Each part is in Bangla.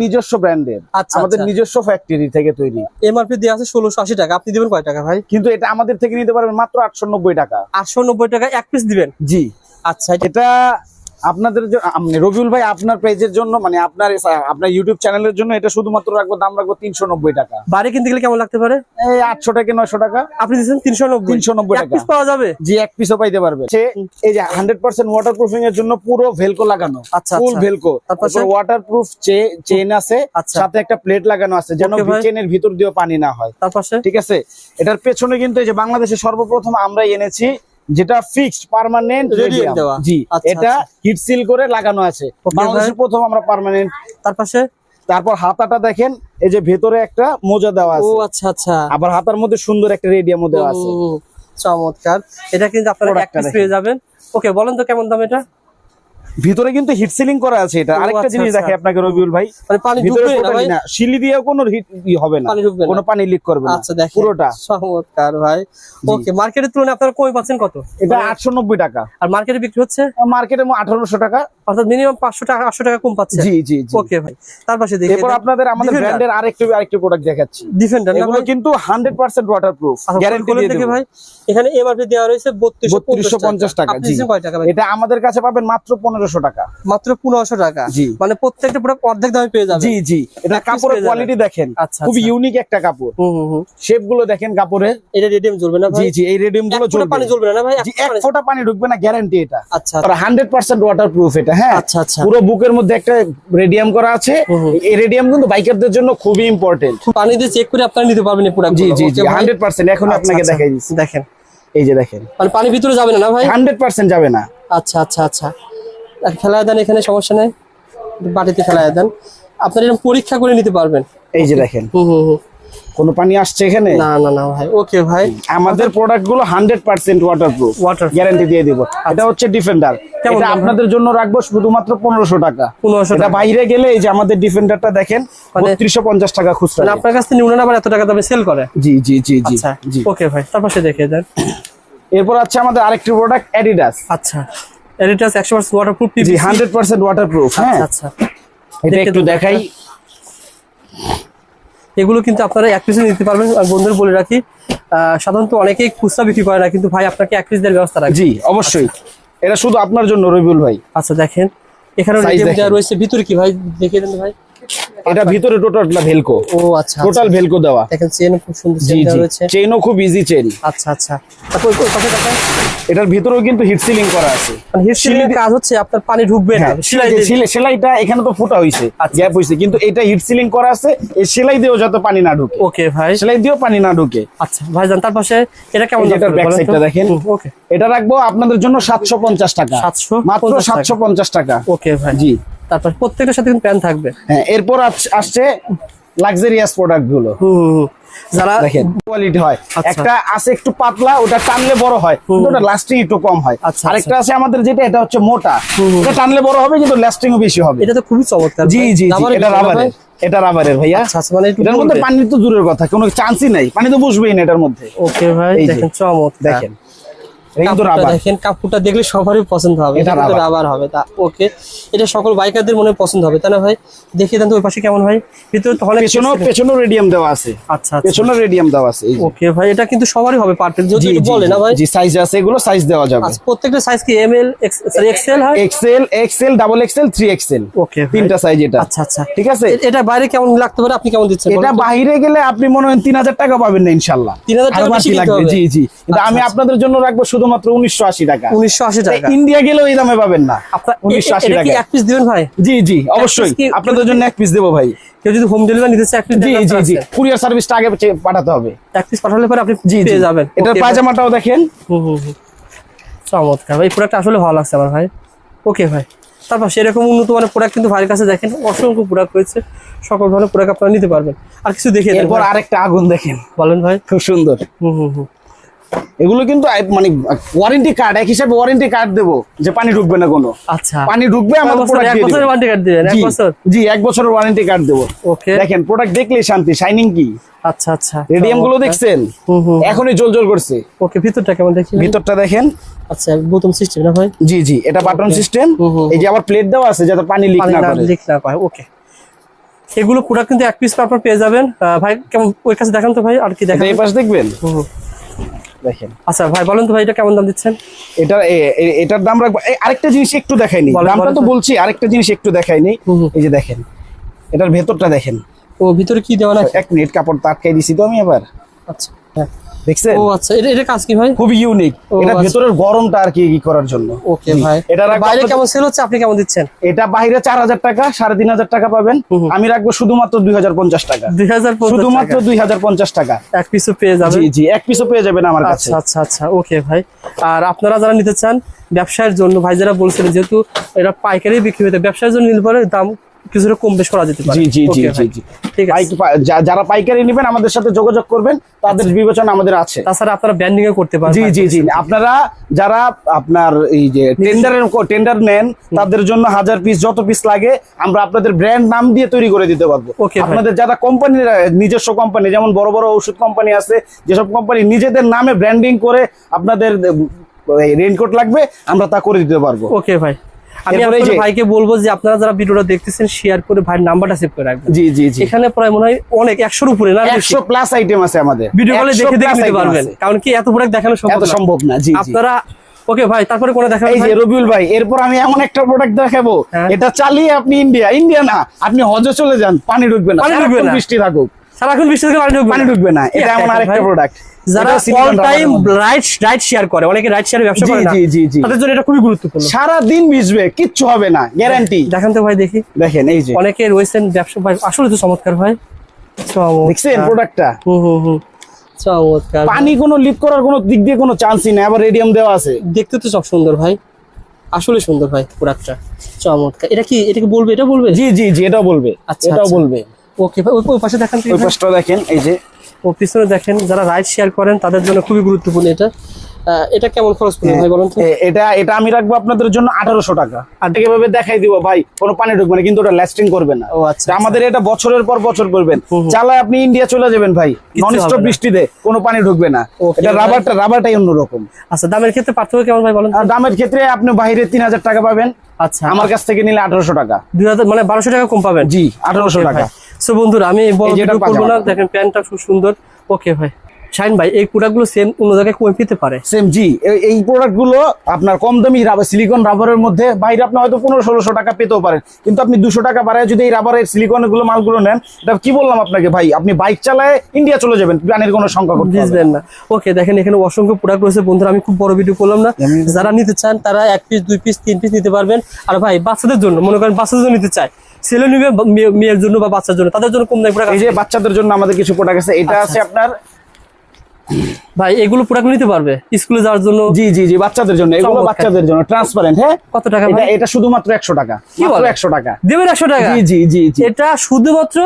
নিজস্ব ব্র্যান্ডের। আচ্ছা, আমাদের আচ্ছা। নিজস্ব ফ্যাক্টরি থেকে তৈরি। এমআরপি দিয়ে আছে ষোলোশো আশি টাকা। আপনি দিবেন কয় টাকা ভাই? কিন্তু এটা আমাদের থেকে নিতে পারবেন মাত্র আটশো নব্বই টাকা। আটশো নব্বই টাকা এক পিস দিবেন? জি। আচ্ছা এটা আপনাদের জ- রবিউল ভাই আপনার পেজের জন্য মানে আপনার আপনার ইউটিউব চ্যানেলের জন্য এটা শুধুমাত্র রাখব দাম রাখব তিনশো নব্বই টাকা। বাড়ি কিনতে গেলে কেমন লাগতে পারে? এই আটশো টাকা নয়শো টাকা। আপনি দিচ্ছেন তিনশো নব্বই। 390 এক টাকা। পিস পাওয়া যাবে? জি এক পিসও পাইতে পারবে। এই যে হান্ড্রেড পার্সেন্ট ওয়াটার প্রুফিং এর জন্য পুরো ভেলকো লাগানো। আচ্ছা, ফুল আচ্ছা। ভেলকো তারপর তারপর ওয়াটার প্রুফ চেইন আছে আচ্ছা। সাথে একটা প্লেট লাগানো আছে যেন চেনের ভিতর দিয়ে পানি না হয়। তারপর ঠিক আছে? এটার পেছনে কিন্তু এই যে বাংলাদেশে সর্বপ্রথম আমরা এনেছি যেটা ফিক্সড পার্মানেন্ট রেডিয়াম দেওয়া। জি আচ্ছা, এটা হিট সিল করে লাগানো আছে। বাংলাদেশের প্রথম আমরা পার্মানেন্ট তার পাশে? তারপর হাতাটা দেখেন এই যে ভেতরে একটা মোজা দেওয়া আছে। ও আচ্ছা আচ্ছা। আবার হাতার মধ্যে সুন্দর একটা রেডিয়াম দেওয়া আছে। চমৎকার। এটা কিন্তু আপনারা এক পিস পেয়ে যাবেন। ওকে বলেন তো কেমন দাম এটা? ভিতরে কিন্তু হিট সিলিং করা আছে এটা। আরেকটা আচ্ছা, জিনিস আচ্ছা। দেখে আপনাকে রবিউল ভাই মানে পানি ভিতরে ঢুকবে না সিলি দিয়েও কোনো হিট হবে না। কোনো পানি লিক করবে না। আচ্ছা দেখেন। পুরোটা। চমৎকার ভাই। ওকে মার্কেটের তুলনায় আপনারা কমে পাচ্ছেন কত? এটা আটশো নব্বই টাকা। আর মার্কেটে বিক্রি হচ্ছে? মার্কেটে আঠারোশো টাকা। অর্থাৎ মিনিমাম পাঁচশো টাকা আটশো টাকা কম পাচ্ছে? জি জি জি। ওকে ভাই। তার পাশে দেখি এরপর আপনাদের আমাদের। ব্র্যান্ডের আরেকটু আরেকটু প্রোডাক্ট দেখাচ্ছি। ডিফেন্ডার এগুলো কিন্তু হান্ড্রেড পার্সেন্ট ওয়াটার প্রুফ আচ্ছা, গ্যারান্টি দিয়ে দেখি ভাই। এখানে এমআরপি দেওয়া রয়েছে বত্রিশশো বত্রিশশো পঞ্চাশ টাকা। জি। এটা আমাদের কাছে পাবেন মাত্র পনেরোশো টাকা। মাত্র পনেরোশো টাকা। জি। মানে প্রত্যেকটা প্রোডাক্ট অর্ধেক দামে পেয়ে যাবে জি জি। এটা কাপড়ের কোয়ালিটি দেখেন। আচ্ছা, খুবই আচ্ছা। ইউনিক একটা কাপড়। হুম হুম হুম। শেপগুলো দেখেন এটা রেডিয়াম জ্বলবে না জি জি এই রেডিয়ামগুলো পানি জ্বলবে না ভাই? এক ফোঁটা পানি- ঢুকবে না গ্যারান্টি এটা। আচ্ছা হান্ড্রেড পার্সেন্ট ওয়াটার প্রুফ এটা হ্যাঁ? আচ্ছা আচ্ছা। পুরো বুকের মধ্যে একটা রেডিয়াম করা আছে। এই রেডিয়াম কিন্তু বাইকারদের জন্য খুবই ইম্পর্টেন্ট পানি দিয়ে চেক করে আপনারা নিতে পারবেন প্রোডাক্ট জি জি জি হান্ড্রেড পার্সেন্ট এখন আপনাকে দেখাই দিচ্ছি। দেখেন। এই যে দেখেন। মানে পানি ভিতরে যাবে না না ভাই? হান্ড্রেড পার্সেন্ট যাবে না। আচ্ছা আচ্ছা আচ্ছা। ফেলায় দেন এখানে সমস্যা নেই। বাটিতে ফেলায় দেন। আপনারা এরকম পরীক্ষা করে নিতে পারবেন। এই যে দেখেন। হুম হুম হুম। কোনো পানি আসছে এখানে? না না না ভাই। ওকে ভাই। আমাদের প্রোডাক্টগুলো hundred percent waterproof water guarantee দিয়ে দিব। এটা হচ্ছে ডিফেন্ডার এটা আপনাদের জন্য রাখব শুধুমাত্র পনেরোশো টাকা। পনেরোশো টাকা। বাইরে গেলে এই যে আমাদের ডিফেন্ডারটা দেখেন মানে- বত্রিশশো পঞ্চাশ টাকা খুচরা মানে আপনার কাছ থেকে নিউন আবার এত টাকা দামে সেল করে? জি জি জি জি আচ্ছা। জি। ওকে ভাই। তারপর সে দেখে দেন এরপর আছে আমাদের আরেকটি প্রোডাক্ট অ্যাডিডাস আচ্ছা। এডিটাস একশো পার্সেন্ট ওয়াটারপ্রুফ জি হান্ড্রেড পার্সেন্ট ওয়াটারপ্রুফ হ্যাঁ। আচ্ছা। এটা একটু দেখাই। এগুলো কিন্তু আপনারা এক পিসে নিতে পারবেন। আর বন্ধুরা বলে রাখি আহ, সাধারণত অনেকেই খুচরা বিক্রি করে না কিন্তু ভাই আপনাকে এক পিস দেওয়ার ব্যবস্থা রাখি জি অবশ্যই। এটা শুধু আপনার জন্য রবিউল ভাই। আচ্ছা দেখেন। এখানে রয়েছে ভিতরে কি ভাই? দেখে দেন ভাই। এটা ভিতরে টোটাল ভেলকো ও আচ্ছা টোটাল ভেলকো দেওয়া। দেখেন চেন খুব সুন্দর চেন রয়েছে। চেইনও খুব ইজি চেইন আচ্ছা আচ্ছা। তারপর ওই পাশে দেখেন। এটার ভিতরেও কিন্তু হিট সিলিং করা আছে। মানে হিট সিলিং কাজ হচ্ছে আপনার পানি ঢুকবে না। হ্যাঁ, সেলাই দিয়ে- সেলাইটা এখানে তো ফোটা হইছে আচ্ছা। গ্যাপ হইছে। কিন্তু এটা হিট সিলিং করা আছে এই সেলাই দিয়েও যাতে পানি না ঢুকে। ওকে ভাই। সেলাই দিয়েও পানি না ঢুকে। আচ্ছা ভাই জান তার পাশে এটা কেমন এই যে দাম এটার পড়বে back বলেন side তো? টা দেখেন। ওকে। এটা রাখব আপনাদের জন্য সাতশো পঞ্চাশ টাকা। 750 মাত্র টাকা। সাতশো পঞ্চাশ টাকা। ওকে ভাই। জি। তারপর প্রত্যেকটার সাথে কিন্তু প্যান থাকবে। হ্যাঁ এরপর আসছে লাক্সারিয়াস প্রোডাক্টগুলো। যারা দেখেন কোয়ালিটি হয়। আচ্ছা। একটা আছে একটু পাতলা ওটা টানলে বড় হয় ওটা লাস্টিং একটু কম হয়। আচ্ছা, আরেকটা আছে আমাদের যেটা এটা হচ্ছে মোটা। এটা টানলে বড় হবে কিন্তু লাস্টিংও বেশি হবে। এটা তো খুবই চমৎকার জি জি এটা রাবারের। এটা রাবারের ভাইয়া। আচ্ছা আচ্ছা, মানে এটার মধ্যে পানি তো দূরের কথা কোনো চান্সই নাই। পানি তো বুঝবেই না এটার মধ্যে। ওকে ভাই দেখেন চমৎকার। দেখেন। দেখেন কাপড়টা দেখলে সবারই পছন্দ হবে এটা এটা কিন্তু রাবার। রাবার হবে তা ওকে এটা সকল বাইকারদের মনে পছন্দ হবে তাই না ভাই? দেখিয়ে দেন তো ওই পাশে কেমন ভাই ভিতরে তো অনেক পেছনেও পেছনেও রেডিয়াম দেওয়া আছে। আচ্ছা আচ্ছা। রেডিয়াম দেওয়া আছে ওকে ভাই এটা কিন্তু সবারই হবে পারফেক্ট যদি জি একটু জি বলে না ভাই? জি সাইজ আছে এগুলো সাইজ দেওয়া যাবে। আচ্ছা প্রত্যেকটা সাইজ কি এম এল সরি এক্সেল হয়? XL XL double XL three XL okay তিনটা সাইজ এটা। আচ্ছা আচ্ছা। ঠিক আছে? এটা বাইরে কেমন লাগতে পারে? আপনি কেমন দিচ্ছেন এটা বাইরে গেলে আপনি মনে হয় তিন হাজার টাকা পাবেন না ইনশাল্লাহ 3000 টাকা বেশি লাগবে। জি আমি। আপনাদের জন্য রাখব শুধুমাত্র উনিশশো আশি টাকা। উনিশশো আশি টাকা। ইন্ডিয়া গেলেও এই দামে পাবেন না। উনিশশো আশি টাকা এক পিস দিবেন ভাই? জি জি অবশ্যই। আপনাদের জন্য এক পিস দেবো ভাই। কেউ যদি হোম ডেলিভারি নিতে চায় এক পিস জি জি জি। কুরিয়ার সার্ভিসটা আগে পাঠাতে হবে। এক পিস পাঠালে পরে আপনি জি জি। পেয়ে যাবেন। এটার পায়জামাটাও দেখেন। হুম হুম হুম। চমৎকার। ভাই প্রোডাক্ট আসলে ভালো লাগছে আমার ভাই। ওকে ভাই। তারপর সেরকম উন্নত মানের প্রোডাক্ট কিন্তু ভাইয়ের কাছে দেখেন অসংখ্য প্রোডাক্ট রয়েছে। সকল ধরনের প্রোডাক্ট আপনারা নিতে পারবেন। আর কিছু দেখে এরপর আরেকটা আগুন দেখেন। বলেন ভাই। খুব সুন্দর। হুম হুম হুম। এগুলো কিন্তু মানে ওয়ারেন্টি কার্ড এক হিসাবে ওয়ারেন্টি কার্ড দেবো যে পানি ঢুকবে না কোনো। আচ্ছা। পানি ঢুকবে আমাদের প্রোডাক্ট এক বছরের ওয়ারেন্টি কার্ড দিবেন এক জি, বছর? জি এক বছরের ওয়ারেন্টি কার্ড দেবো। ওকে দেখেন প্রোডাক্ট দেখলেই শান্তি শাইনিং কি? আচ্ছা আচ্ছা। রেডিয়ামগুলো দেখছেন? এখনই জল জল করছে। ওকে ভিতরটা কেমন দেখি ভিতরটা দেখেন। আচ্ছা বোতম সিস্টেম না ভাই? জি জি এটা বাটন সিস্টেম এই যে আবার প্লেট দেওয়া আছে যাতে পানি লিক না না করে। লিক না পায় ওকে এগুলো প্রোডাক্ট কিন্তু এক পিস আপনার পেয়ে যাবেন। ভাই কেমন ওই কাছে দেখান তো ভাই আর কি দেখান এই পাশ দেখবেন? হুম। দেখেন। আচ্ছা ভাই বলেন তো ভাই এটা কেমন দাম দিচ্ছেন? এটা এটার দাম রাখব। আরেকটা জিনিস একটু দেখাইনি। আমরা দামটা তো। বলছি আরেকটা জিনিস একটু দেখাইনি। এই যে দেখেন এটার ভেতরটা দেখেন। ও ভিতরে কি দেওয়া না এক মিনিট কাপড় আটকাই দিছি তো আমি আবার। আচ্ছা হ্যাঁ। দেখছেন? ও আচ্ছা এটা এটা কাজ কি ভাই? খুবই ইউনিক এটা আচ্ছা। ভেতরের গরমটা আর কি ই করার জন্য। ওকে ভাই। এটা বাইরে কেমন সেল হচ্ছে? আপনি কেমন দিচ্ছেন? এটা বাইরে চার হাজার টাকা পাবেন। আমি রাখব শুধুমাত্র দুই হাজার পঞ্চাশ টাকা। দুই হাজার শুধুমাত্র দুই হাজার পঞ্চাশ টাকা। এক পিসও পেয়ে যাবেন। জি জি এক পিসও পেয়ে যাবেন আমার কাছে। আচ্ছা আচ্ছা আচ্ছা ওকে ভাই। আর আপনারা যারা নিতে চান ব্যবসায়ের জন্য ভাই যারা বলছিলেন যেহেতু এটা পাইকারি বিক্রি হতে ব্যবসার জন্য নিলে পরে দাম কিছুটা কম বেশ করা যেতে পারে। জি জি জি জি জি। ঠিক আছে। যারা পাইকারি নেবেন আমাদের সাথে যোগাযোগ করবেন। তাদের বিবেচনা আমাদের আছে। তাছাড়া আপনারা ব্যান্ডিং এ করতে পারেন জি জি জি। আপনারা যারা আপনার এই যে টেন্ডারের টেন্ডার নেন তাদের জন্য হাজার পিস যত পিস লাগে আমরা আপনাদের ব্র্যান্ড নাম দিয়ে তৈরি করে দিতে পারব। আপনাদের যারা কোম্পানির নিজস্ব কোম্পানি যেমন বড় বড় ওষুধ কোম্পানি আছে যেসব কোম্পানি নিজেদের নামে ব্র্যান্ডিং করে আপনাদের রেনকোট লাগবে আমরা তা করে দিতে পারব। ওকে ভাই। আমি আপনার ভাইকে বলব যে আপনারা যারা ভিডিওটা দেখতেছেন শেয়ার করে ভাইয়ের নাম্বারটা সেভ করে রাখবেন। জি জি জি। এখানে প্রায় মনে হয় অনেক একশোর উপরে না একশো প্লাস আইটেম আছে আমাদের। ভিডিও কলে দেখে দেখে নিতে পারবেন কারণ কি এত প্রোডাক্ট দেখানো সম্ভব না। সম্ভব না জি আপনারা ওকে ভাই তারপরে কোনো দেখাবেন এই যে রবিউল ভাই এরপর আমি এমন একটা প্রোডাক্ট দেখাবো। হ্যাঁ। এটা চালিয়ে আপনি ইন্ডিয়া ইন্ডিয়া না আপনি হজে চলে যান পানি ঢুকবে না পানি ঢুকবে না। বৃষ্টি থাকুক। সারাক্ষণ পানি ঢুকবে না। ঢুকবে না এটা এমন আরেকটা প্রোডাক্ট যারা all time right right share করে অনেকে রাইট শেয়ারে ব্যবসা করে না জি, জি, জি। তাদের জন্য এটা খুবই গুরুত্বপূর্ণ। সারা দিন ভিজবে কিচ্ছু হবে না গ্যারান্টি দেখান তো ভাই দেখি। দেখেন এই যে। অনেকে রয়েছেন ব্যবসা ভাই আসলে তো চমৎকার ভাই। দেখছেন প্রোডাক্টটা হুম হুম হুম। চমৎকার। পানি কোনো লিক করার কোনো দিক দিয়ে কোনো চান্সই নাই আবার রেডিয়াম দেওয়া আছে। দেখতে তো সব সুন্দর ভাই। আসলে সুন্দর ভাই প্রোডাক্টটা চমৎকার। এটা কি এটাকে বলবে? এটা বলবে? জি জি জি এটাও বলবে। আচ্ছা, এটাও আচ্ছা। বলবে। ওকে ওই- পাশে দেখান তো ওই পাশটা দেখেন এই যে। ও পিছনে দেখেন যারা রাইড শেয়ার করেন তাদের জন্য খুবই গুরুত্বপূর্ণ এটা। এটা কেমন খরচ পড়বে ভাই বলুন তো? এটা এটা আমি রাখব আপনাদের জন্য আঠারোশো টাকা। আর এভাবে দেখাই দিব ভাই কোনো পানি ঢুকবে না কিন্তু ওটা লাস্টিং করবে না। ও আচ্ছা আমাদের এটা বছরের পর বছর করবেন। চালায় আপনি ইন্ডিয়া চলে যাবেন ভাই। নন স্টপ বৃষ্টিতে কোনো পানি ঢুকবে না। এটা রাবারটা রাবারটাই অন্যরকম। আচ্ছা দামের ক্ষেত্রে পার্থক্য কেমন ভাই বলেন দামের ক্ষেত্রে আপনি বাইরে তিন হাজার টাকা পাবেন। আচ্ছা। আমার কাছ থেকে নিলে আঠারোশো টাকা। দুই হাজার মানে বারোশো টাকা কম পাবেন? জি আঠারোশো টাকা। সো বন্ধুরা আমি বড় ভিডিও করব না। দেখেন প্যান্টটা খুব সুন্দর। ওকে ভাই। শাইন ভাই এই প্রোডাক্টগুলো সেম অন্য জায়গায় কমে পেতে পারে? সেম জি। এই- এই প্রোডাক্টগুলো আপনার কম দামি রাবার সিলিকন রাবারের মধ্যে বাইরে আপনি হয়তো পনেরো ষোলোশো টাকা পেতেও পারেন। কিন্তু আপনি দুশো টাকা বাড়ায় যদি এই রাবারের সিলিকনগুলো মালগুলো নেন এটা কি বললাম আপনাকে ভাই? আপনি বাইক চালায় ইন্ডিয়া চলে যাবেন প্রাণের কোনো সংখ্যা। বুঝবেন না। ওকে দেখেন এখানে অসংখ্য প্রোডাক্ট রয়েছে। বন্ধুরা আমি খুব বড় ভিডিও করলাম না। যারা নিতে চান তারা এক পিস দুই পিস তিন পিস নিতে পারবেন। আর ভাই বাচ্চাদের জন্য মনে করেন বাচ্চাদের জন্য নিতে চায়। ছেলে নিবে মেয়ের জন্য বা বাচ্চার জন্য তাদের জন্য কম দামি প্রোডাক্ট এই যে বাচ্চাদের জন্য আমাদের কিছু প্রোডাক্ট আছে এটা আছে আপনার? ভাই এগুলো প্রোডাক্ট নিতে পারবে? স্কুলে যাওয়ার জন্য? জি জি জি বাচ্চাদের জন্য এগুলো বাচ্চাদের জন্য ট্রান্সপারেন্ট হ্যাঁ? কত টাকা এটা এটা শুধুমাত্র একশো টাকা কি মাত্র বলেন? একশো টাকা। দেবেন একশো টাকা? জি জি জি জি। এটা শুধুমাত্র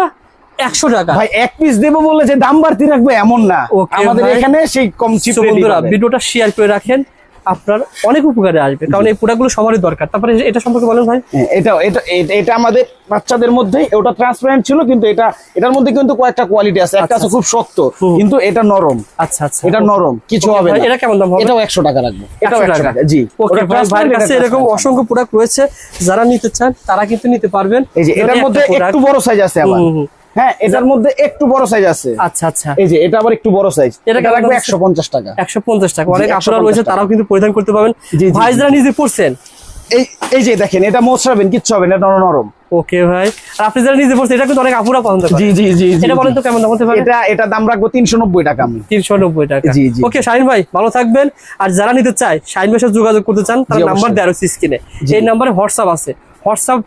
একশো টাকা। ভাই এক পিস দেবো বলে যে দাম বাড়তি রাখবে এমন না। আমাদের এখানে সেই কম চিপ বন্ধুরা ভিডিওটা শেয়ার করে রাখেন। আপনার অনেক উপকারে আসবে। কারণ এই প্রোডাক্টগুলো সবারই দরকার। তারপরে এটা সম্পর্কে বলেন ভাই। হ্যাঁ, এটা এটা এটা- আমাদের বাচ্চাদের মধ্যে ওটা ট্রান্সপারেন্ট ছিল কিন্তু এটা এটার মধ্যে কিন্তু কয়েকটা কোয়ালিটি আছে। একটা আছে আচ্ছা, খুব শক্ত কিন্তু এটা নরম। আচ্ছা আচ্ছা। এটা নরম কিছু হবে না। এটা কেমন দাম হবে? এটাও একশো টাকা রাখব এটাও 100 একশো টাকা। জি। ওকে ভাই কাছে এরকম অসংখ্য প্রোডাক্ট রয়েছে। যারা নিতে চান তারা কিন্তু নিতে পারবেন। এই যে এটার মধ্যে একটু বড় সাইজ আছে আবার। হ্যাঁ এটার মধ্যে একটু বড় সাইজ আছে। আচ্ছা আচ্ছা। এই যে এটা আবার একটু বড় সাইজ এটা একশো পঞ্চাশ টাকা। একশো পঞ্চাশ টাকা। অনেক 150 আপনারা রয়েছে তারাও কিন্তু পরিধান করতে পারবেন। ভাই। যারা নিজে পড়ছেন এই এই যে দেখেন এটা মোছরাবেন কিচ্ছু হবে না এটা নরম ওকে ভাই। আর আপনি যারা নিজে পড়ছেন এটা কিন্তু অনেক আপুরা পছন্দ করে জি জি জি এটা বলেন তো কেমন দাম হতে পারে? এটা এটা দাম রাখব তিনশো নব্বই টাকা আমি। তিনশো নব্বই টাকা। জি, জি। ওকে শাহিন ভাই ভালো থাকবেন। আর যারা নিতে চায় শাহিন ভাইয়ের সাথে যোগাযোগ করতে চান তার নাম্বার। দেওয়া রয়েছে স্ক্রিনে। এই নাম্বারে হোয়াটসঅ্যাপ আছে। হোয়াটসঅ্যাপ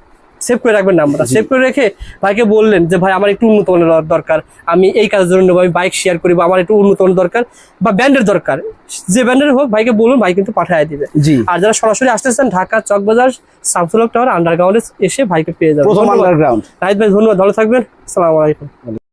সেভ করে রাখবেন নাম্বারটা সেভ করে রেখে ভাইকে বললেন যে ভাই আমার একটু উন্নত মানের দরকার। আমি এই কাজের জন্য আমি বাইক শেয়ার করি বা আমার একটু উন্নত মানের দরকার বা ব্যান্ডের দরকার। যে ব্যান্ডের হোক ভাইকে বলুন ভাই কিন্তু পাঠিয়ে দিবে। জি। আর যারা সরাসরি আসতেছেন ঢাকা চকবাজার সামসুলক টাওয়ার আন্ডারগ্রাউন্ডে এসে ভাইকে পেয়ে যাবেন। প্রথম আন্ডারগ্রাউন্ড রাইট ভাই ধন্যবাদ। ভালো থাকবেন। আসসালামু আলাইকুম।